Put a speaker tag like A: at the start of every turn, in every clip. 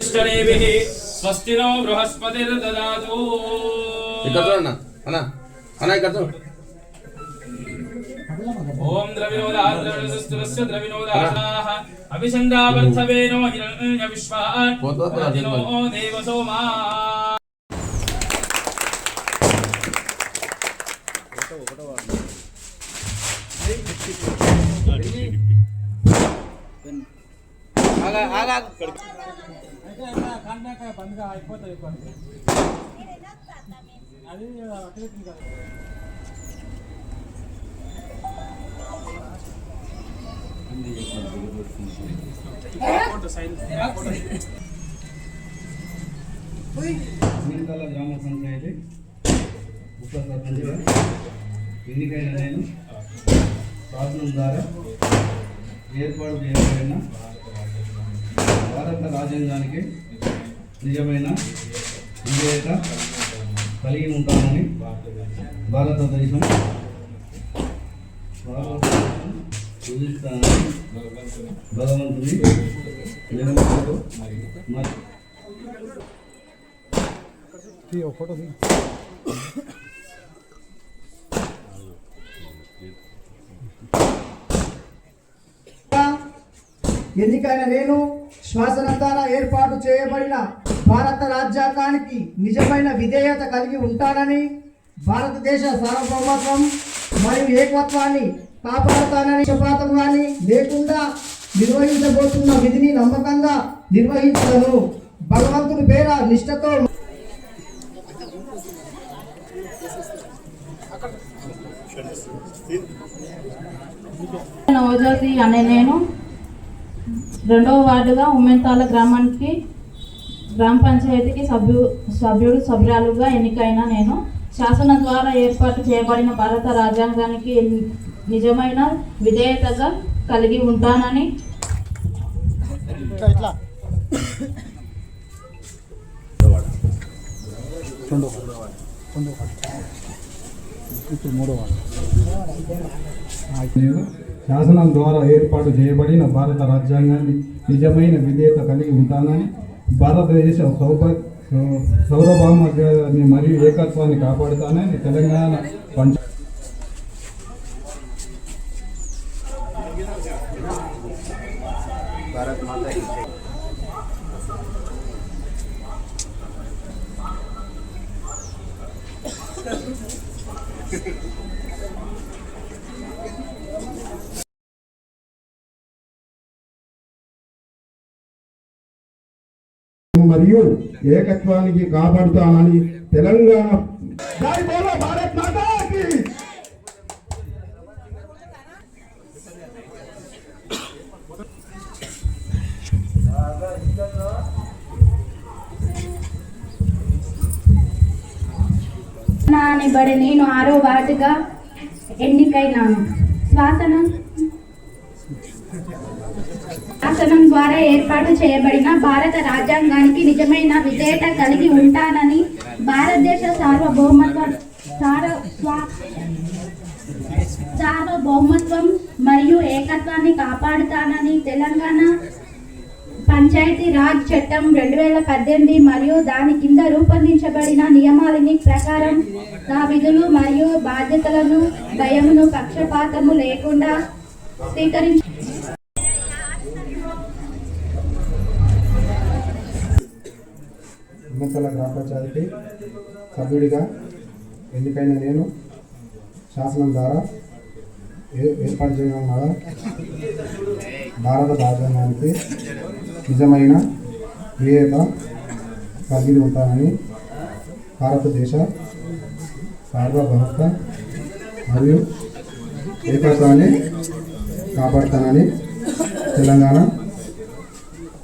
A: ఇష్టదేవిః స్వస్తి నో బృహస్పతిర్దదాతు
B: ఇక్కడ చూడన్న అన్న అన్న ఇక్కడ చూడు
A: ఓం ద్రవినోదాద్రవిణస్తరస్య ద్రవినోదాః అభిసందావర్ధవేనో హిరణ్య విశ్వాన్.
B: పోతా పోతా
A: రతినో దేవ సోమా
C: మిగతాల గ్రామ పంచాయతీ. ఉప సర్పంచ్గా ఎన్నికైన నేను. శాసనం ద్వారా ఏర్పాటు చేయబడిన భారత రాజ్యాంగానికి నిజమైన విజేత కలిగి ఉంటానని భారతదేశం భారతదేశం పూజిస్తానని భగవంతుని నిర్మలతో మరి.
D: ఎన్నికైన నేను శ్వాసనంతాన ద్వారా ఏర్పాటు చేయబడిన భారత రాజ్యాంగానికి నిజమైన విధేయత కలిగి ఉంటానని భారతదేశ సార్వభౌమత్వం మరియు ఏకత్వాన్ని కాపాడుతానని శపాతం కానీ లేకుండా నిర్వహించబోతున్న విధిని నమ్మకంగా నిర్వహించను. భగవంతుని పేర నిష్ఠతో
E: నవజ్యోతి అనే నేను రెండవ వార్డుగా ఉమ్మెంతాల గ్రామానికి గ్రామ పంచాయతీకి సభ్యు సభ్యుడు సభ్యురాలుగా ఎన్నికైన నేను. శాసనం ద్వారా ఏర్పాటు చేయబడిన భారత రాజ్యాంగానికి నిజమైన విధేయతగా కలిగి ఉంటానని.
C: నేను శాసనం ద్వారా ఏర్పాటు చేయబడిన భారత రాజ్యాంగాన్ని నిజమైన విధేయత కలిగి ఉంటానని భారతదేశ సౌభ సౌరభామాన్ని మరియు ఏకత్వాన్ని కాపాడుతానని తెలంగాణ పంచ మరియు ఏకత్వానికి కాపాడుతానని తెలంగాణ జై బోలో భారత్ మాతాకి.
F: అనబడి నేను ఆరో వార్డుగా ఎన్నికైనాను శ్వాసనం శాసనం ద్వారా ఏర్పాటు చేయబడిన భారత రాజ్యాంగానికి నిజమైన విధేయత కలిగి ఉంటానని భారతదేశ సార్వభౌమత్వం సార- స్వా- సార్వభౌమత్వం మరియు ఏకత్వాన్ని కాపాడుతానని తెలంగాణ పంచాయతీ రాజ్ చట్టం రెండు వేల పద్దెనిమిది మరియు దాని కింద రూపొందించబడిన నియమాలని ప్రకారం నా విధులు మరియు బాధ్యతలను భయమును పక్షపాతము లేకుండా స్వీకరించ
C: ఉన్నతల గ్రామ పంచాయతీ సభ్యుడిగా ఎన్నికైన నేను శాసనం ద్వారా ఏ- ఏర్పాటు చేయనున్న భారత రాజ్యాంగానికి నిజమైన విధేయత కలిగి ఉంటానని భారతదేశ సార్వభౌమత మరియు ఏకత్వాన్ని కాపాడుతానని తెలంగాణ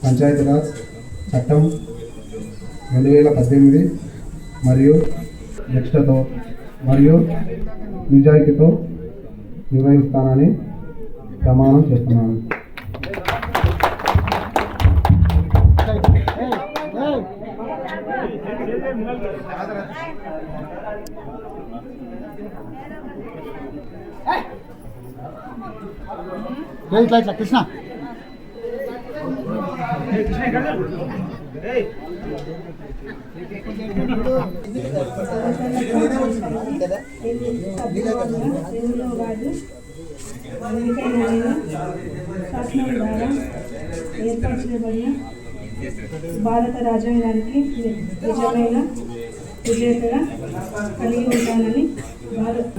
C: పంచాయతీరాజ్ చట్టం రెండు వేల పద్దెనిమిది మరియు నిష్ఠతో మరియు నిజాయితీతో నిర్వహిస్తానని ప్రమాణం చేస్తున్నాను!
G: ఇట్లా ఇట్లా కృష్ణ
F: భారత రాజ్యాంగానికి నిజమైన విజేతగా కలిగి ఉంటానని భారత్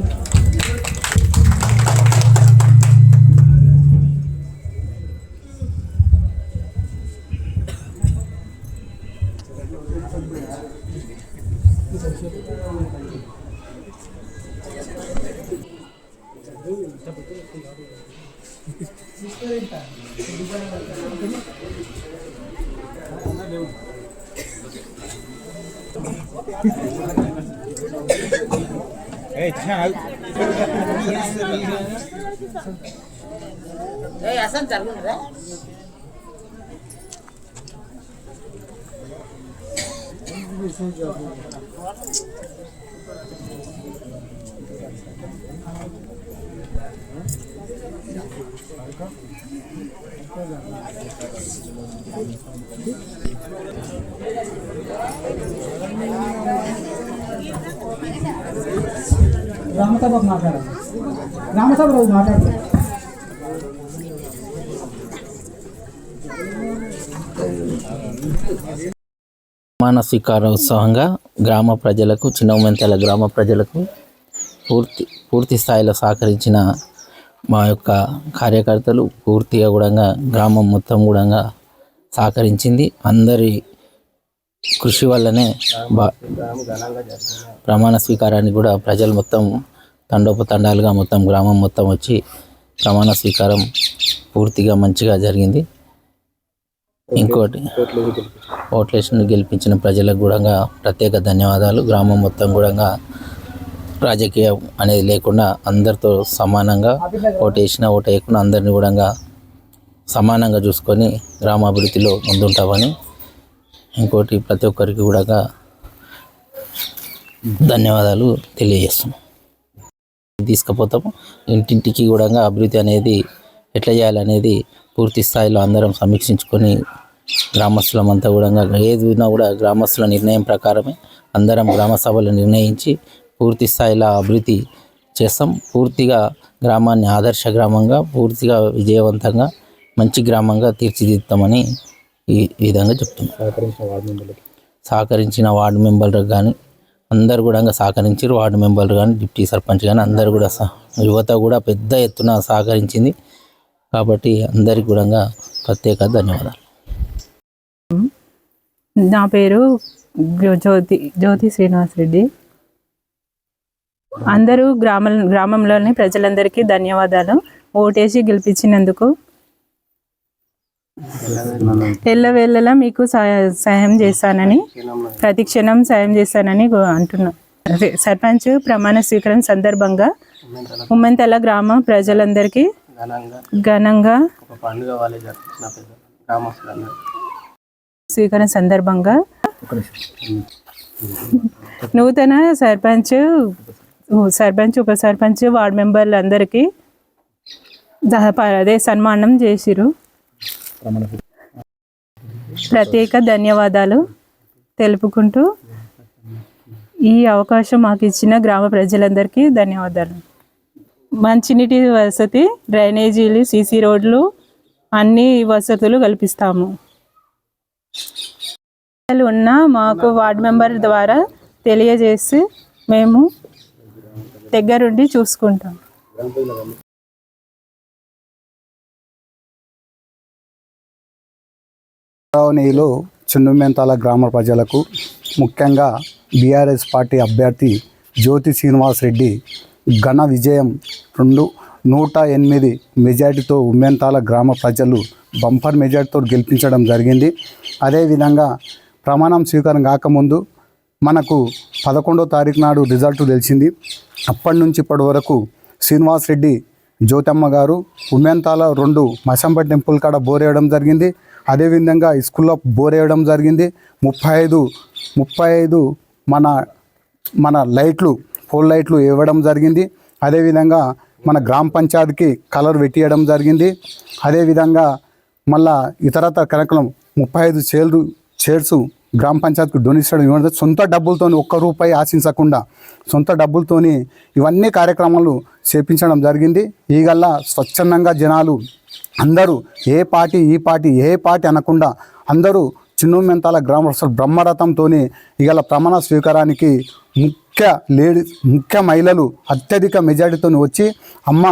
G: గ్రామసభకు మాట్లాడాలి గ్రామసభ రోజు మాట్లాడతాం
H: ప్రమాణ స్వీకారోత్సవంగా గ్రామ ప్రజలకు చిన్న గ్రామ ప్రజలకు పూర్తి పూర్తి స్థాయిలో సహకరించిన మా యొక్క కార్యకర్తలు పూర్తిగా కూడా గ్రామం మొత్తం కూడా సహకరించింది. అందరి కృషి వల్లనే బా ప్రమాణ స్వీకారాన్ని కూడా ప్రజలు మొత్తం తండోపతండాలుగా మొత్తం గ్రామం మొత్తం వచ్చి ప్రమాణ స్వీకారం పూర్తిగా మంచిగా జరిగింది. ఇంకోటి ఓట్లేసిన గెలిపించిన ప్రజలకు కూడా ప్రత్యేక ధన్యవాదాలు. గ్రామం మొత్తం కూడా రాజకీయం అనేది లేకుండా అందరితో సమానంగా ఓటేసిన ఓటు వేయకుండా అందరిని కూడా సమానంగా చూసుకొని గ్రామాభివృద్ధిలో ముందుంటామని ఇంకోటి ప్రతి ఒక్కరికి కూడా ధన్యవాదాలు తెలియజేస్తున్నాం. తీసుకుపోతాము. ఇంటింటికి కూడా అభివృద్ధి అనేది ఎట్లా చేయాలనేది పూర్తి స్థాయిలో అందరం సమీక్షించుకొని గ్రామస్తులమంతా కూడా ఏది ఉన్నా కూడా గ్రామస్తుల నిర్ణయం ప్రకారమే అందరం గ్రామ సభలు నిర్ణయించి పూర్తి స్థాయిలో అభివృద్ధి చేస్తాం. పూర్తిగా గ్రామాన్ని ఆదర్శ గ్రామంగా పూర్తిగా విజయవంతంగా మంచి గ్రామంగా తీర్చిదిద్దామని ఈ విధంగా చెప్తున్నాం. సహకరించిన వార్డు మెంబర్లకు? కానీ అందరు కూడా సహకరించారు వార్డు మెంబర్లు కానీ డిప్టీ సర్పంచ్ కానీ అందరు కూడా సహ- యువత కూడా పెద్ద ఎత్తున సహకరించింది. కాబట్టి అందరికి కూడా ప్రత్యేక ధన్యవాదాలు.
I: నా పేరు జ్యో- జ్యోతి జ్యోతి శ్రీనివాస్ రెడ్డి. అందరూ గ్రామ గ్రామంలోని ప్రజలందరికీ ధన్యవాదాలు. ఓటేసి గెలిపించినందుకు ఎల్లవేళలా మీకు సహ- సహాయం చేస్తానని ప్రతి క్షణం సాయం చేస్తానని అంటున్నా. సర్పంచ్ ప్రమాణ స్వీకరణ సందర్భంగా ఉమ్మెంతల గ్రామ ప్రజలందరికీ ఘనంగా స్వీకరణ సందర్భంగా నూతన సర్పంచ్ సర్పంచ్ ఉప సర్పంచ్ వార్డు మెంబర్లు అందరికీ అదే సన్మానం చేసిరు. ప్రత్యేక ధన్యవాదాలు తెలుపుకుంటూ ఈ అవకాశం మాకు ఇచ్చిన గ్రామ ప్రజలందరికీ ధన్యవాదాలు. మంచినీటి వసతి డ్రైనేజీలు సీసీ రోడ్లు అన్ని వసతులు కల్పిస్తాము. ఉన్న మాకు వార్డు మెంబర్ ద్వారా తెలియజేసి మేము దగ్గరుండి చూసుకుంటాం.
G: గౌరవనీయులు చున్నుమెంతాల గ్రామ ప్రజలకు ముఖ్యంగా బీఆర్ఎస్ పార్టీ అభ్యర్థి జ్యోతి శ్రీనివాస్ రెడ్డి ఘన విజయం రెండు నూట ఎనిమిది మెజార్టీతో ఉమ్మెంతాల గ్రామ ప్రజలు బంపర్ మెజార్టీతో గెలిపించడం జరిగింది. అదేవిధంగా ప్రమాణం స్వీకారం కాకముందు మనకు పదకొండో తారీఖు నాడు రిజల్ట్ తెలిసింది. అప్పటి నుంచి ఇప్పటి వరకు శ్రీనివాస్ రెడ్డి జ్యోతమ్మ గారు ఉమెంతాల రెండు మసంప టెంపుల్ కాడ బోర్ వేయడం జరిగింది. అదేవిధంగా స్కూల్లో బోర్ వేయడం జరిగింది. ముప్పై ఐదు ముప్పై ఐదు మన మన లైట్లు పోల్ లైట్లు ఇవ్వడం జరిగింది. అదేవిధంగా మన గ్రామ పంచాయతీకి కలర్ పెట్టియడం జరిగింది. అదేవిధంగా మళ్ళా ఇతరతర కార్యక్రమం ముప్పై ఐదు చైర్లు చైర్స్ గ్రామ పంచాయతీకి డొనేషన్ ఇవ్వడం సొంత డబ్బులతో ఒక్క రూపాయి ఆశించకుండా సొంత డబ్బులతోని ఇవన్నీ కార్యక్రమాలు చేపించడం జరిగింది. ఈగల్లా స్వచ్ఛందంగా జనాలు అందరూ ఏ పార్టీ ఈ పార్టీ ఏ పార్టీ అనకుండా అందరూ చిన్న మెంతాల గ్రామస్తులు బ్రహ్మరథంతో ఇవాళ ప్రమాణ స్వీకారానికి ముఖ్య లేడీ ముఖ్య మహిళలు అత్యధిక మెజారిటీతో వచ్చి అమ్మ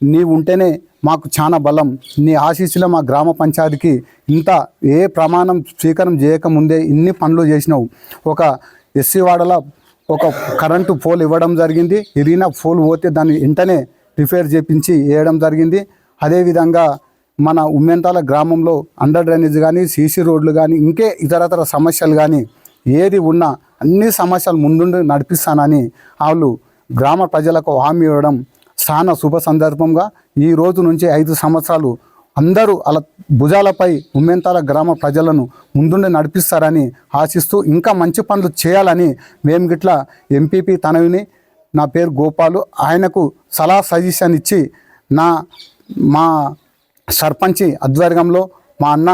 G: నీవు ఉంటేనే మాకు చాలా బలం. నీ ఆశీస్సులో మా గ్రామ పంచాయతీకి. ఇంత ఏ ప్రమాణం స్వీకారం చేయకముందే ఇన్ని పనులు చేసినావు. ఒక ఎస్సీ వాడల ఒక కరెంటు పోల్ ఇవ్వడం జరిగింది. ఇరిగిన పోల్ పోతే దాన్ని వెంటనే రిపేర్ చేపించి వేయడం జరిగింది. అదేవిధంగా మన ఉమ్మెంతాల గ్రామంలో అండర్ డ్రైనేజ్ కానీ సీసీ రోడ్లు కానీ ఇంకే ఇతరతర సమస్యలు కానీ ఏది ఉన్నా అన్ని సమస్యలు ముందుండి నడిపిస్తానని వాళ్ళు గ్రామ ప్రజలకు హామీ ఇవ్వడం చాలా శుభ సందర్భంగా ఈ రోజు నుంచి ఐదు సంవత్సరాలు అందరూ అలా భుజాలపై ఉమ్మెంతాల గ్రామ ప్రజలను ముందుండి నడిపిస్తారని ఆశిస్తూ ఇంకా మంచి పనులు చేయాలని మేము గిట్లా ఎంపీపీ తనవిని నా పేరు గోపాలు. ఆయనకు సలహా సజెషన్ ఇచ్చి నా మా సర్పంచి ఆధ్వర్యంలో మా అన్న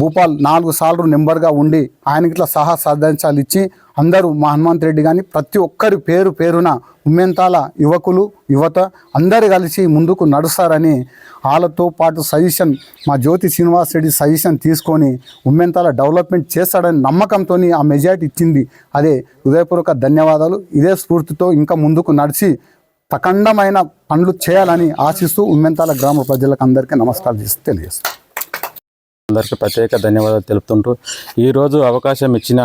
G: భూపాల్ నాలుగు సార్లు నెంబర్గా ఉండి ఆయనకి ఇట్లా సహా సాధించాలు ఇచ్చి అందరూ మా హనుమంత్ రెడ్డి కానీ ప్రతి ఒక్కరి పేరు పేరున ఉమ్మెంతాల యువకులు యువత అందరు కలిసి ముందుకు నడుస్తారని వాళ్ళతో పాటు సజెషన్ మా జ్యోతి శ్రీనివాస్ రెడ్డి సజెషన్ తీసుకొని ఉమ్మెంతాల డెవలప్మెంట్ చేస్తాడని నమ్మకంతో ఆ మెజార్టీ ఇచ్చింది. అదే హృదయపూర్వక ధన్యవాదాలు. ఇదే స్ఫూర్తితో ఇంకా ముందుకు నడిచి ప్రఖండమైన పనులు చేయాలని ఆశిస్తూ ఉమ్మెంతాల గ్రామ ప్రజలకు అందరికీ నమస్కారం చేసి తెలియజేస్తాను
J: అందరికీ ప్రత్యేక ధన్యవాదాలు తెలుపుతుంటూ ఈరోజు అవకాశం ఇచ్చిన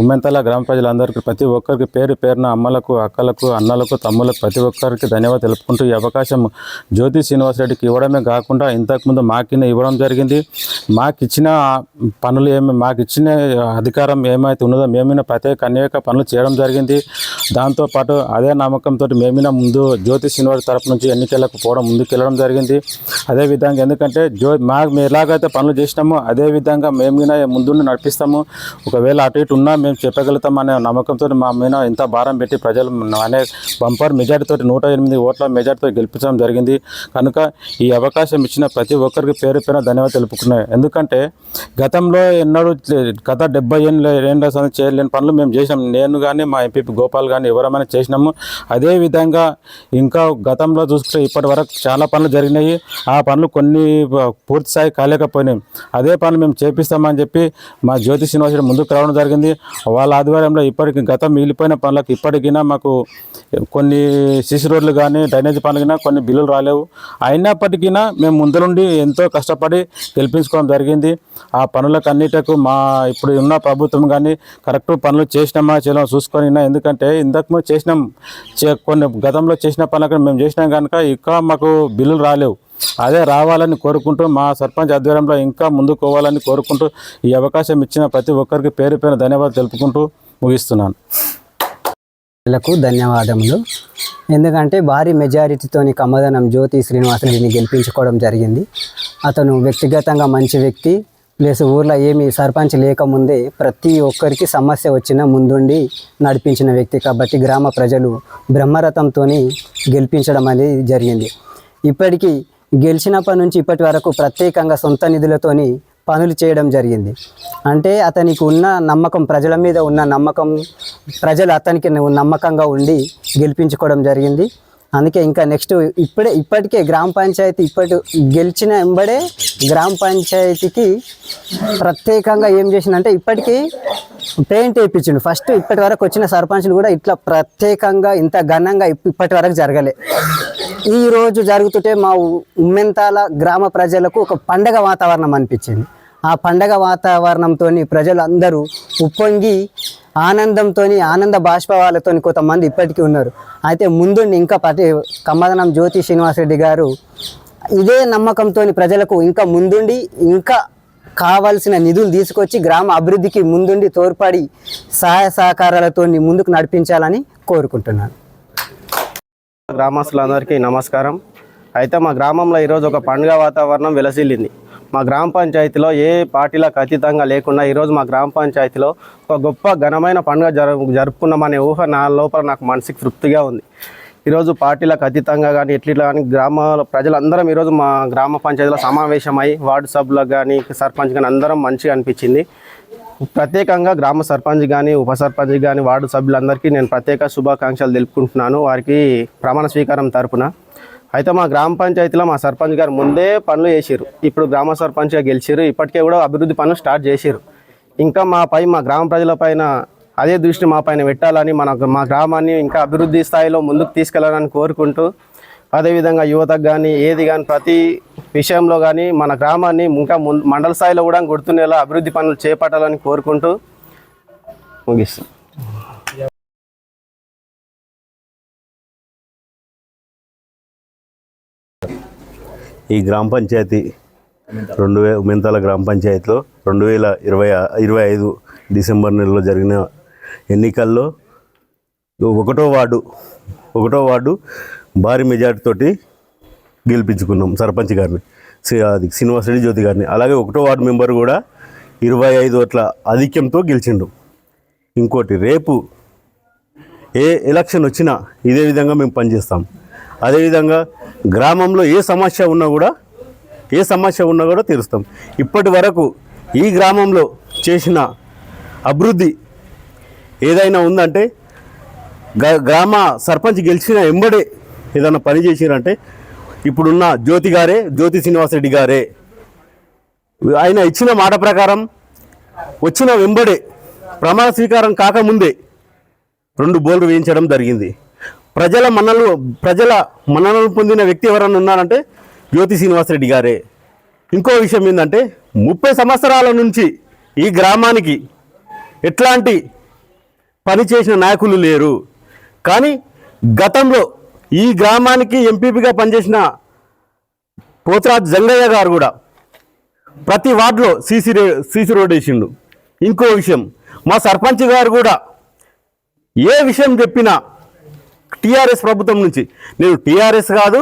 J: ఉమ్మెంతల గ్రామ ప్రజలందరికీ ప్రతి ఒక్కరికి పేరు పేరున అమ్మలకు అక్కలకు అన్నలకు తమ్ములకు ప్రతి ఒక్కరికి ధన్యవాదాలు తెలుపుకుంటూ ఈ అవకాశం జ్యోతి శ్రీనివాసరెడ్డికి ఇవ్వడమే కాకుండా ఇంతకుముందు మాకిన్న ఇవ్వడం జరిగింది. మాకు ఇచ్చిన పనులు ఏమి మాకు ఇచ్చిన అధికారం ఏమైతే ఉన్నదో మేమైనా ప్రత్యేక అనేక పనులు చేయడం జరిగింది. దాంతోపాటు అదే నమ్మకంతో మేమైనా ముందు జ్యోతి శ్రీనివాస్ తరపు నుంచి ఎన్నికలకు పోవడం ముందుకు వెళ్ళడం జరిగింది అదేవిధంగా ఎందుకంటే జ్యో మా ఎలాగైతే పనులు చేసిన అదే విధంగా మేము కూడా ముందుండి నడిపిస్తాము. ఒకవేళ అటు ఇటు ఉన్నా మేము చెప్పగలుగుతాం అనే నమ్మకంతో మా మీద ఇంత భారం పెట్టి ప్రజలు అనే బంపర్ మెజార్టీతో నూట ఎనిమిది ఓట్ల మెజార్టీతో గెలిపించడం జరిగింది. కనుక ఈ అవకాశం ఇచ్చిన ప్రతి ఒక్కరికి పేరు పైన ధన్యవాదాలు తెలుపుకున్నాయి ఎందుకంటే గతంలో ఎన్నడూ గత డెబ్బై ఏళ్ళు ఏళ్ళ చేయలేని పనులు మేము చేసినాం నేను కానీ మా ఎంపీ గోపాల్ కానీ ఎవరైనా చేసినాము. అదే విధంగా ఇంకా గతంలో చూసుకుంటే ఇప్పటి వరకు చాలా పనులు జరిగినాయి. ఆ పనులు కొన్ని పూర్తి స్థాయి కాలేకపోయినాయి. అదే పనులు మేము చేపిస్తామని చెప్పి మా జ్యోతి శ్రీనివాసుడు ముందుకు రావడం జరిగింది. వాళ్ళ ఆధ్వర్యంలో ఇప్పటికి గతం మిగిలిపోయిన పనులకు ఇప్పటికైనా మాకు కొన్ని సిసి రోడ్లు కానీ డ్రైనేజ్ పనులు కొన్ని బిల్లులు రాలేవు. అయినప్పటికీనా మేము ముందులుండి ఎంతో కష్టపడి గెలిపించుకోవడం జరిగింది. ఆ పనులకు అన్నిటకు మా ఇప్పుడు ఉన్న ప్రభుత్వం కానీ కరెక్ట్ పనులు చేసినామా చేయడం చూసుకొని ఎందుకంటే ఇంతకు చేసినాం. చే- కొన్ని గతంలో చేసిన పనులకు మేము చేసినాం కనుక ఇంకా మాకు బిల్లులు రాలేవు. అదే రావాలని కోరుకుంటూ మా సర్పంచ్ ఆధ్వర్యంలో ఇంకా ముందుకు పోవాలని కోరుకుంటూ ఈ అవకాశం ఇచ్చిన ప్రతి ఒక్కరికి పేరు పేరు ధన్యవాదాలు తెలుపుకుంటూ ముగిస్తున్నాను.
K: లకు ధన్యవాదములు. ఎందుకంటే భారీ మెజారిటీతోని కమదనం జ్యోతి శ్రీనివాసరెడ్డిని గెలిపించుకోవడం జరిగింది. అతను వ్యక్తిగతంగా మంచి వ్యక్తి ప్లస్ ఊర్లో ఏమి సర్పంచ్ లేకముందే ప్రతి ఒక్కరికి సమస్య వచ్చినా ముందుండి నడిపించిన వ్యక్తి కాబట్టి గ్రామ ప్రజలు బ్రహ్మరథంతో గెలిపించడం అనేది జరిగింది. ఇప్పటికీ గెలిచినప్పటి నుంచి ఇప్పటి వరకు ప్రత్యేకంగా సొంత నిధులతోని పనులు చేయడం జరిగింది. అంటే అతనికి ఉన్న నమ్మకం ప్రజల మీద ఉన్న నమ్మకం ప్రజలు అతనికి నమ్మకంగా ఉండి గెలిపించుకోవడం జరిగింది. అందుకే ఇంకా నెక్స్ట్ ఇప్పుడే ఇప్పటికే గ్రామ పంచాయతీ ఇప్పటి గెలిచిన ఎంబడే గ్రామ పంచాయతీకి ప్రత్యేకంగా ఏం చేసిందంటే ఇప్పటికీ పెయింట్ వేయించిండు. ఫస్ట్ ఇప్పటి వరకు వచ్చిన సర్పంచ్లు కూడా ఇట్లా ప్రత్యేకంగా ఇంత ఘనంగా ఇప్- ఇప్పటి వరకు జరగలే. ఈరోజు జరుగుతుంటే మా ఉమ్మెంతాల గ్రామ ప్రజలకు ఒక పండగ వాతావరణం అనిపించింది. ఆ పండగ వాతావరణంతో ప్రజలు అందరూ ఉప్పొంగి ఆనందంతో ఆనంద బాష్పవాలతో కొంతమంది ఇప్పటికీ ఉన్నారు. అయితే ముందుండి ఇంకా పటి కమ్మదనం జ్యోతి శ్రీనివాసరెడ్డి గారు ఇదే నమ్మకంతో ప్రజలకు ఇంకా ముందుండి ఇంకా కావాల్సిన నిధులు తీసుకొచ్చి గ్రామ అభివృద్ధికి ముందుండి తోడ్పడి సహాయ సహకారాలతో ముందుకు నడిపించాలని కోరుకుంటున్నాను.
L: గ్రామస్తులందరికీ నమస్కారం. అయితే మా గ్రామంలో ఈరోజు ఒక పండుగ వాతావరణం వెలసిల్లింది. మా గ్రామ పంచాయతీలో ఏ పార్టీలకు అతీతంగా లేకుండా ఈరోజు మా గ్రామ పంచాయతీలో ఒక గొప్ప ఘనమైన పండుగ జరు జరుపుకున్నామనే ఊహ నా లోపల నాకు మనసుకి తృప్తిగా ఉంది. ఈరోజు పార్టీలకు అతీతంగా కానీ ఎట్లా కానీ గ్రామాల ప్రజలందరం ఈరోజు మా గ్రామ పంచాయతీలో సమావేశమై వార్డు సభ్యులకు కానీ సర్పంచ్ కానీ అందరం మంచిగా అనిపించింది. ప్రత్యేకంగా గ్రామ సర్పంచ్ కానీ ఉప సర్పంచ్ కానీ వార్డు సభ్యులందరికీ నేను ప్రత్యేక శుభాకాంక్షలు తెలుపుకుంటున్నాను. వారికి ప్రమాణ స్వీకారం తరపున అయితే మా గ్రామ పంచాయతీలో మా సర్పంచ్ గారు ముందే పనులు చేసిరు ఇప్పుడు గ్రామ సర్పంచ్గా గెలిచిరు ఇప్పటికే కూడా అభివృద్ధి పనులు స్టార్ట్ చేసిరు ఇంకా మాపై మా గ్రామ ప్రజల పైన అదే దృష్టి మా పైన పెట్టాలని మన మా గ్రామాన్ని ఇంకా అభివృద్ధి స్థాయిలో ముందుకు తీసుకెళ్ళాలని కోరుకుంటూ అదేవిధంగా యువతకు కానీ ఏది కానీ ప్రతి విషయంలో కానీ మన గ్రామాన్ని ఇంకా ముందు మండల స్థాయిలో కూడా గుర్తుండేలా అభివృద్ధి పనులు చేపట్టాలని కోరుకుంటూ ముగిస్తాం
M: ఈ గ్రామ పంచాయతీ రెండు వే మెంతాల గ్రామ పంచాయతీలో రెండు వేల ఇరవై ఇరవై ఐదు డిసెంబర్ నెలలో జరిగిన ఎన్నికల్లో ఒకటో వార్డు ఒకటో వార్డు భారీ మెజార్టీతోటి గెలిపించుకున్నాం సర్పంచ్ గారిని శ్రీ అది శ్రీనివాసరెడ్డి జ్యోతి గారిని. అలాగే ఒకటో వార్డు మెంబర్ కూడా ఇరవై ఐదు అట్లా ఆధిక్యంతో గెలిచిండు. ఇంకోటి రేపు ఏ ఎలక్షన్ వచ్చినా ఇదే విధంగా మేము పనిచేస్తాం. అదేవిధంగా గ్రామంలో ఏ సమస్య ఉన్నా కూడా ఏ సమస్య ఉన్నా కూడా తీరుస్తాం. ఇప్పటి వరకు ఈ గ్రామంలో చేసిన అభివృద్ధి ఏదైనా ఉందంటే గ- గ్రామ సర్పంచ్ గెలిచిన ఎంబడే ఏదైనా పని చేసిరంటే ఇప్పుడున్న జ్యోతి గారే జ్యోతి శ్రీనివాసరెడ్డి గారే ఆయన ఇచ్చిన మాట ప్రకారం వచ్చిన వెంబడే ప్రమాణ స్వీకారం కాకముందే రెండు బోర్లు వేయించడం జరిగింది. ప్రజల మన్నలు ప్రజల మన్ననలు పొందిన వ్యక్తి ఎవరన్నా ఉన్నారంటే జ్యోతి శ్రీనివాసరెడ్డి గారే. ఇంకో విషయం ఏంటంటే ముప్పై సంవత్సరాల నుంచి ఈ గ్రామానికి ఎట్లాంటి పని చేసిన నాయకులు లేరు. కానీ గతంలో ఈ గ్రామానికి ఎంపీపీగా పనిచేసిన పోతరాజ్ జంగయ్య గారు కూడా ప్రతి వార్డులో సీసీ రే- సీసీ రోడ్ వేసిండు. ఇంకో విషయం మా సర్పంచ్ గారు కూడా ఏ విషయం చెప్పినా టీఆర్ఎస్ ప్రభుత్వం నుంచి. నేను టీఆర్ఎస్ కాదు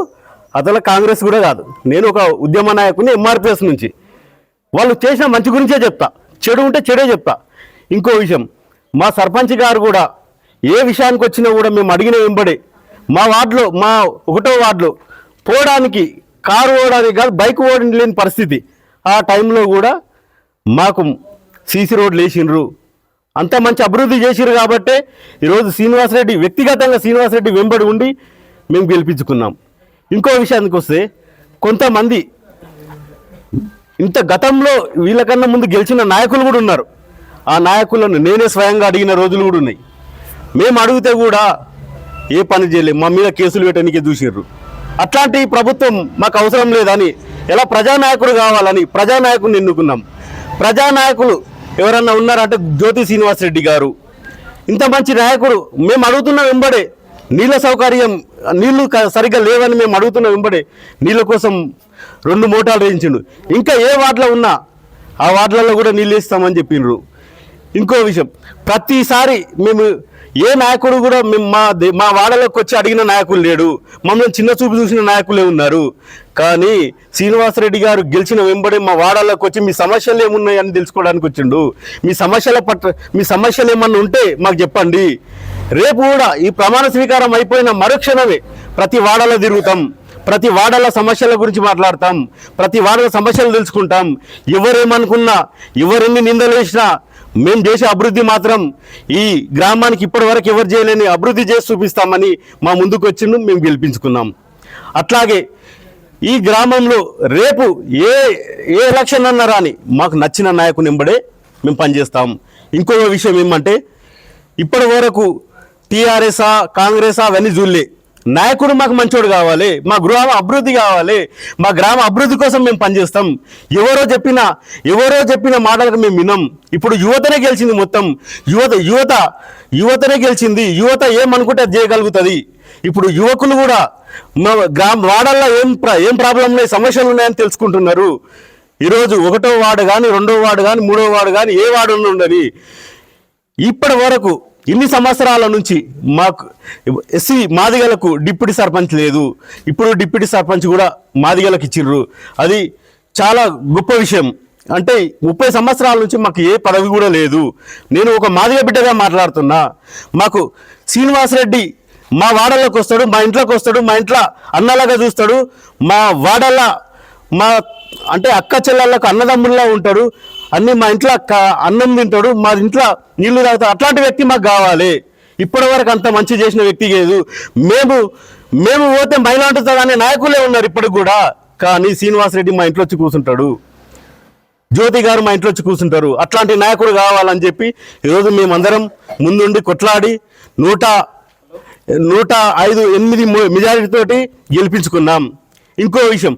M: అతల కాంగ్రెస్ కూడా కాదు. నేను ఒక ఉద్యమ నాయకుని ఎంఆర్పిఎస్ నుంచి. వాళ్ళు చేసిన మంచి గురించే చెప్తా. చెడు ఉంటే చెడే చెప్తా. ఇంకో విషయం మా సర్పంచ్ గారు కూడా ఏ విషయానికి వచ్చినా కూడా మేము అడిగిన వెంబడి మా వార్డులో మా ఒకటో వార్డులో పోవడానికి కారు ఓడడానికి కాదు బైక్ ఓడని లేని పరిస్థితి. ఆ టైంలో కూడా మాకు సీసీ రోడ్లు వేసిండ్రు. అంత మంచి అభివృద్ధి చేసిరు కాబట్టే ఈరోజు శ్రీనివాసరెడ్డి వ్యక్తిగతంగా శ్రీనివాసరెడ్డి వెంబడి ఉండి మేము గెలిపించుకున్నాం. ఇంకో విషయానికి వస్తే కొంతమంది ఇంత గతంలో వీళ్ళకన్నా ముందు గెలిచిన నాయకులు కూడా ఉన్నారు. ఆ నాయకులను నేనే స్వయంగా అడిగిన రోజులు కూడా ఉన్నాయి. మేము అడిగితే కూడా ఏ పని చేయలేము మా మీద కేసులు పెట్టడానికి చూసిర్రు. అట్లాంటి ప్రభుత్వం మాకు అవసరం లేదని ఎలా ప్రజానాయకుడు కావాలని ప్రజానాయకుడిని ఎన్నుకున్నాం. ప్రజానాయకులు ఎవరన్నా ఉన్నారంటే జ్యోతి శ్రీనివాస్ రెడ్డి గారు. ఇంత మంచి నాయకుడు. మేము అడుగుతున్న వెంబడే. నీళ్ళ సౌకర్యం నీళ్ళు సరిగ్గా లేవని మేము అడుగుతున్న వెంబడే. నీళ్ళ కోసం రెండు మోటార్లు వేయించిండు. ఇంకా ఏ వార్డులో ఉన్నా ఆ వార్డులలో కూడా నీళ్ళు ఇస్తామని చెప్పిండ్రు ఇంకో విషయం. ప్రతిసారి మేము ఏ నాయకుడు కూడా మేము మా దే- మా వాడలోకి వచ్చి అడిగిన నాయకులు లేడు. మమ్మల్ని చిన్న చూపు చూసిన నాయకులే ఉన్నారు. కానీ శ్రీనివాసరెడ్డి గారు గెలిచిన వెంబడే మా వాడలోకి వచ్చి మీ సమస్యలు ఏమున్నాయని తెలుసుకోవడానికి వచ్చిండు. మీ సమస్యల పట్ల మీ సమస్యలు ఏమన్నా ఉంటే మాకు చెప్పండి. రేపు కూడా ఈ ప్రమాణ స్వీకారం అయిపోయిన మరుక్షణమే ప్రతి వాడలో తిరుగుతాం. ప్రతి వాడల సమస్యల గురించి మాట్లాడతాం. ప్రతి వాడల సమస్యలు తెలుసుకుంటాం. ఎవరేమనుకున్నా ఎవరెన్ని నిందలు వేసినా మేము చేసే అభివృద్ధి మాత్రం ఈ గ్రామానికి ఇప్పటి వరకు ఎవరు చేయలేని అభివృద్ధి చేసి చూపిస్తామని మా ముందుకు వచ్చిండు మేము గెలిపించుకున్నాం. అట్లాగే ఈ గ్రామంలో రేపు ఏ ఏ ఎలక్షన్ అన్నా రాని మాకు నచ్చిన నాయకుని వెంబడే మేము పనిచేస్తాం. ఇంకొక విషయం ఏమంటే ఇప్పటి వరకు టీఆర్ఎస్ఆ కాంగ్రెసా అవన్నీ చూడలే. నాయకుడు మాకు మంచోడు కావాలి మా గృహం అభివృద్ధి కావాలి మా గ్రామ అభివృద్ధి కోసం మేము పనిచేస్తాం. ఎవరో చెప్పిన ఎవరో చెప్పిన మాటలకు మేము వినం. ఇప్పుడు యువతనే గెలిచింది మొత్తం. యువత యువత యువతనే గెలిచింది. యువత ఏమనుకుంటే అది చేయగలుగుతుంది. ఇప్పుడు యువకులు కూడా మా గ్రామ వాడల్లో ఏం ఏం ప్రాబ్లం ఉన్నాయి సమస్యలు ఉన్నాయని తెలుసుకుంటున్నారు. ఈరోజు ఒకటో వార్డు కానీ రెండో వార్డు కానీ మూడో వార్డు కానీ ఏ వార్డు ఉండని ఇప్పటి వరకు ఇన్ని సంవత్సరాల నుంచి మాకు ఎస్సీ మాదిగలకు డిప్యూటీ సర్పంచ్ లేదు. ఇప్పుడు డిప్యూటీ సర్పంచ్ కూడా మాదిగలకు ఇచ్చిర్రు. అది చాలా గొప్ప విషయం. అంటే ముప్పై సంవత్సరాల నుంచి మాకు ఏ పదవి కూడా లేదు. నేను ఒక మాదిగ బిడ్డగా మాట్లాడుతున్నా. మాకు శ్రీనివాసరెడ్డి మా వాడలోకి వస్తాడు మా ఇంట్లోకి వస్తాడు మా ఇంట్లో అన్నలాగా చూస్తాడు. మా వాడల మా అంటే అక్క చెల్లెళ్ళకు అన్నదమ్ముల్లా ఉంటాడు. అన్ని మా ఇంట్లో అన్నం తింటాడు మా ఇంట్లో నీళ్ళు తాగుతాడు. అట్లాంటి వ్యక్తి మాకు కావాలి. ఇప్పటి వరకు అంత మంచి చేసిన వ్యక్తి లేదు. మేము మేము పోతే మైలా అనే నాయకులే ఉన్నారు ఇప్పటికి కూడా. కానీ శ్రీనివాసరెడ్డి మా ఇంట్లో వచ్చి కూర్చుంటాడు. జ్యోతి గారు మా ఇంట్లో వచ్చి కూర్చుంటారు. అట్లాంటి నాయకుడు కావాలని చెప్పి ఈరోజు మేమందరం ముందుండి కొట్లాడి నూట నూట ఐదు ఎనిమిది మెజారిటీతోటి గెలిపించుకున్నాం. ఇంకో విషయం.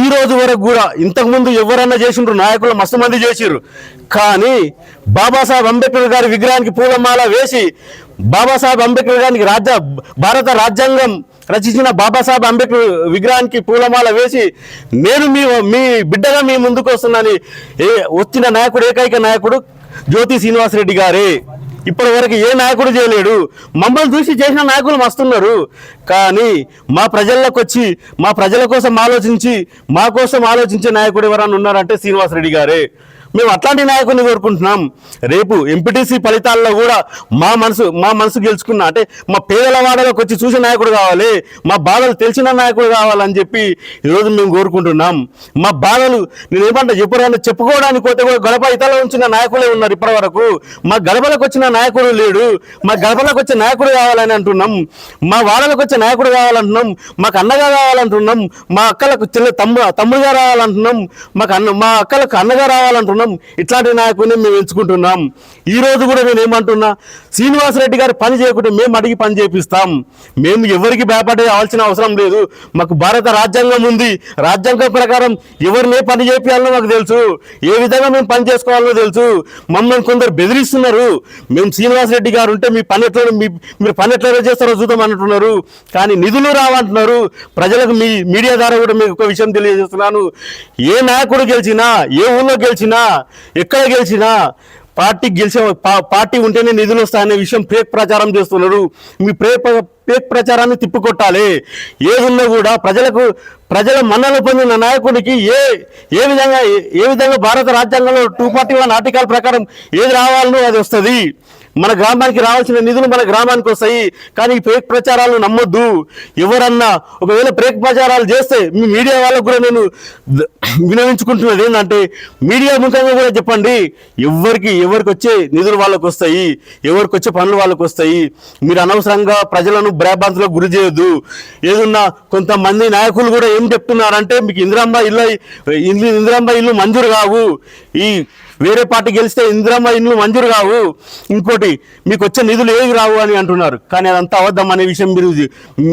M: ఈ రోజు వరకు కూడా ఇంతకుముందు ఎవరన్నా చేసిండ్రు? నాయకులు మస్తు మంది చేసిర్రు. కానీ బాబాసాహెబ్ అంబేద్కర్ గారి విగ్రహానికి పూలమాల వేసి బాబాసాహెబ్ అంబేద్కర్ గారికి రాజ్య భారత రాజ్యాంగం రచించిన బాబాసాహెబ్ అంబేద్కర్ విగ్రహానికి పూలమాల వేసి నేను మీ మీ బిడ్డగా మీ ముందుకు వస్తున్నానని ఏ వచ్చిన నాయకుడు ఏకైక నాయకుడు జ్యోతి శ్రీనివాసరెడ్డి గారే. ఇప్పటి వరకు ఏ నాయకుడు చేయలేడు. మమ్మల్ని చూసి చేసిన నాయకులు మస్తున్నారు. కానీ మా ప్రజల్లోకి వచ్చి మా ప్రజల కోసం ఆలోచించి మా కోసం ఆలోచించే నాయకుడు ఎవరన్నా ఉన్నారంటే శ్రీనివాసరెడ్డి గారే. మేము అట్లాంటి నాయకుడిని కోరుకుంటున్నాం. రేపు ఎంపీటీసీ ఫలితాల్లో కూడా మా మనసు మా మనసు గెలుచుకున్న అంటే మా పేదల వాడలోకి వచ్చి చూసిన నాయకుడు కావాలి. మా బాధలు తెలిసిన నాయకుడు కావాలని చెప్పి ఈరోజు మేము కోరుకుంటున్నాం. మా బాధలు నేను ఏమంటే ఎప్పుడైనా చెప్పుకోవడానికి పోతే కూడా గడప ఇతర ఉంచిన నాయకులే ఉన్నారు ఇప్పటి వరకు మా గడపలకు వచ్చిన నాయకుడు లేడు. మా గడపలకు వచ్చే నాయకుడు కావాలని అంటున్నాం. మా వాడలకు వచ్చే నాయకుడు కావాలంటున్నాం. మాకు అన్నగా కావాలంటున్నాం. మా అక్కలకు చెల్లె తమ్ము తమ్ముడుగా రావాలంటున్నాం. మాకు అన్న మా అక్కలకు అన్నగా రావాలంటున్నాం. ఇట్లాంటి నాయకుడిని మేము ఎంచుకుంటున్నాం. ఈ రోజు కూడా నేను ఏమంటున్నా? శ్రీనివాసరెడ్డి గారు పని చేయకుంటే మేము అడిగి పని చేపిస్తాం. మేము ఎవరికి భయపడే ఆల్సిన అవసరం లేదు. మాకు భారత రాజ్యాంగం ఉంది. రాజ్యాంగం ప్రకారం ఎవరిని పని చేపియాలో మాకు తెలుసు. ఏ విధంగా మేము పని చేసుకోవాలో తెలుసు. మమ్మల్ని కొందరు బెదిరిస్తున్నారు. మేము శ్రీనివాసరెడ్డి గారు ఉంటే మీ పని ఎట్లా మీ మీరు పని ఎట్లా చేస్తారో చూద్దాం అంటున్నారు. కానీ నిధులు రావంటున్నారు. ప్రజలకు మీ మీడియా ద్వారా కూడా మీకు ఒక విషయం తెలియజేస్తున్నాను. ఏ నాయకుడు గెలిచినా ఏ ఊళ్ళో గెలిచినా ఎక్కడ గెలిచినా పార్టీ గెలిచే పార్టీ ఉంటేనే నిధులు వస్తాయనే విషయం ఫేక్ ప్రచారం చేస్తున్నారు మీ ప్రే ఫేక్ ప్రచారాన్ని తిప్పికొట్టాలి. ఏదున్నా కూడా ప్రజలకు ప్రజల మన్నలు పొందిన నాయకుడికి ఏ ఏ విధంగా ఏ విధంగా భారత రాజ్యాంగంలో టూ ఫార్టీ వన్ ఆర్టికల్ ప్రకారం ఏది రావాలనో అది వస్తుంది. మన గ్రామానికి రావాల్సిన నిధులు మన గ్రామానికి వస్తాయి. కానీ ఈ ఫేక్ ప్రచారాలు నమ్మొద్దు. ఎవరన్నా ఒకవేళ ఫేక్ ప్రచారాలు చేస్తే మీ మీడియా వాళ్ళకు కూడా నేను వినియోగించుకుంటున్నది ఏంటంటే మీడియా ముఖంగా కూడా చెప్పండి. ఎవరికి ఎవరికి వచ్చే నిధులు వాళ్ళకు వస్తాయి ఎవరికి వచ్చే పనులు వాళ్ళకు వస్తాయి. మీరు అనవసరంగా ప్రజలను భయభ్రాంతులకు గురి చేయొద్దు. ఏదన్నా కొంతమంది నాయకులు కూడా ఏం చెప్తున్నారంటే మీకు ఇందిరమ్మ ఇల్లు ఇల్లు ఇల్లు మంజూరు కావు. ఈ వేరే పార్టీ గెలిస్తే ఇందిరమ్మ ఇండ్లు మంజూరు కావు. ఇంకోటి మీకు వచ్చే నిధులు ఏవి రావు అని అంటున్నారు. కానీ అదంతా అవద్దం అనే విషయం మీరు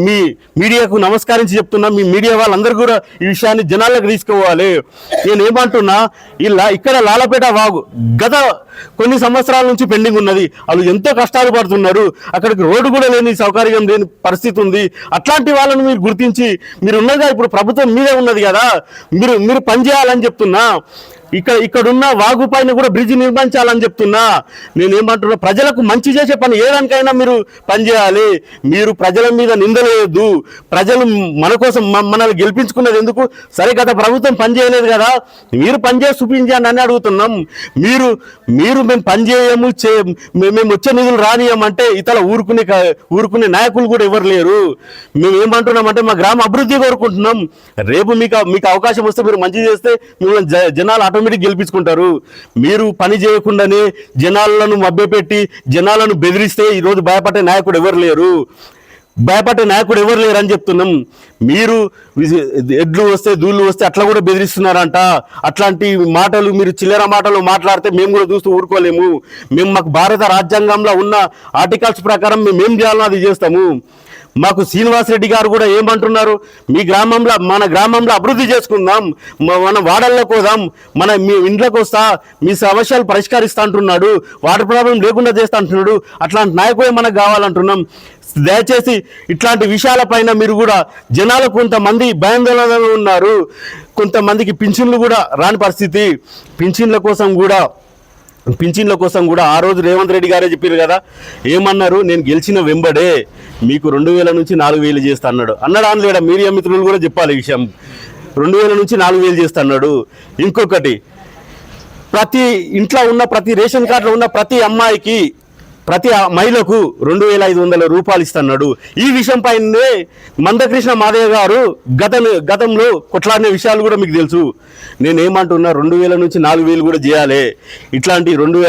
M: మీ మీడియాకు నమస్కరించి చెప్తున్నా మీ మీడియా వాళ్ళందరూ కూడా ఈ విషయాన్ని జనాలకు తీసుకోవాలి నేను ఏమంటున్నా ఇలా ఇక్కడ లాలపేట వాగు గత కొన్ని సంవత్సరాల నుంచి పెండింగ్ ఉన్నది. వాళ్ళు ఎంతో కష్టాలు పడుతున్నారు. అక్కడికి రోడ్డు కూడా లేని సౌకర్యం లేని పరిస్థితి ఉంది. అట్లాంటి వాళ్ళని మీరు గుర్తించి మీరు ఉన్నదిగా ఇప్పుడు ప్రభుత్వం మీదే ఉన్నది కదా. మీరు మీరు పనిచేయాలని చెప్తున్నా. ఇక్కడ ఇక్కడున్న వాగు పైన కూడా బ్రిడ్జ్ నిర్మించాలని చెప్తున్నా. నేనేమంటున్నా ప్రజలకు మంచి చేసే పని ఏదానికైనా మీరు పనిచేయాలి మీరు ప్రజల మీద నిందలేదు ప్రజలు మన కోసం మనల్ని గెలిపించుకున్నది ఎందుకు? సరే గత ప్రభుత్వం పని చేయలేదు కదా. మీరు పనిచేసి చూపించండి అని అడుగుతున్నాం. మీరు మీరు మేము పని చేయము చే మేము వచ్చే నిధులు రానియమంటే ఇతర ఊరుకునే ఊరుకునే నాయకులు కూడా ఎవరు లేరు. మేము ఏమంటున్నామంటే మా గ్రామ అభివృద్ధి కోరుకుంటున్నాం. రేపు మీకు మీకు అవకాశం వస్తే మీరు మంచి చేస్తే మిమ్మల్ని జనాలు అటు ఆటోమేటిక్ గెలిపించుకుంటారు. మీరు పని చేయకుండానే జనాలను మభ్యపెట్టి జనాలను బెదిరిస్తే ఈరోజు భయపడే నాయకుడు ఎవరు లేరు? భయపడే నాయకుడు ఎవరు లేరు అని చెప్తున్నాం. మీరు ఎడ్లు వస్తే దూళ్ళు వస్తే అట్లా కూడా బెదిరిస్తున్నారంట. అట్లాంటి మాటలు మీరు చిల్లర మాటలు మాట్లాడితే మేము కూడా చూస్తూ ఊరుకోలేము. మేము మాకు భారత రాజ్యాంగంలో ఉన్న ఆర్టికల్స్ ప్రకారం మేము ఏం చేయాలో అది చేస్తాము. మాకు శ్రీనివాసరెడ్డి గారు కూడా ఏమంటున్నారు? మీ గ్రామంలో మన గ్రామంలో అభివృద్ధి చేసుకుందాం మన వాడల్లోకి పోదాం మన మీ ఇంట్లోకి వస్తా మీ సమస్యలు పరిష్కరిస్తా అంటున్నాడు వాటర్ ప్రాబ్లం లేకుండా చేస్తా అంటున్నాడు అట్లాంటి నాయకుడే మనకు కావాలంటున్నాం. దయచేసి ఇట్లాంటి విషయాలపైన మీరు కూడా జనాలు కొంతమంది భయాందోళనలో ఉన్నారు. కొంతమందికి పింఛన్లు కూడా రాని పరిస్థితి. పింఛన్ల కోసం కూడా పింఛన్ల కోసం కూడా ఆ రోజు రేవంత్ రెడ్డి గారే చెప్పారు కదా ఏమన్నారు? నేను గెలిచిన వెంబడే మీకు రెండు వేల నుంచి నాలుగు వేలు చేస్తా అన్నాడు. అన్నాడు? అనలేడా మీడియా మిత్రులు కూడా చెప్పాలి ఈ విషయం. రెండు వేల నుంచి నాలుగు వేలు చేస్తా అన్నాడు. ఇంకొకటి ప్రతి ఇంట్లో ఉన్న ప్రతి రేషన్ కార్డులో ఉన్న ప్రతి అమ్మాయికి ప్రతి మహిళకు రెండు వేల ఐదు వందల రూపాయలు ఇస్తున్నాడు. ఈ విషయంపైనే మందకృష్ణ మాదయ్య గారు గత గతంలో కొట్లాడిన విషయాలు కూడా మీకు తెలుసు. నేను ఏమంటున్నా రెండు వేల నుంచి నాలుగు వేలు కూడా చేయాలి. ఇట్లాంటి రెండు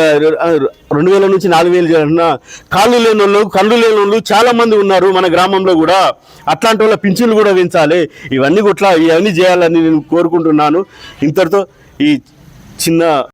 M: రెండు వేల నుంచి నాలుగు వేలు చేయాలన్నా కాళ్ళు లేని వాళ్ళు కళ్ళు లేని వాళ్ళు చాలామంది ఉన్నారు మన గ్రామంలో కూడా. అట్లాంటి వాళ్ళ పింఛన్లు కూడా పెంచాలి. ఇవన్నీ కొట్లా ఇవన్నీ చేయాలని నేను కోరుకుంటున్నాను. ఇంతటితో ఈ చిన్న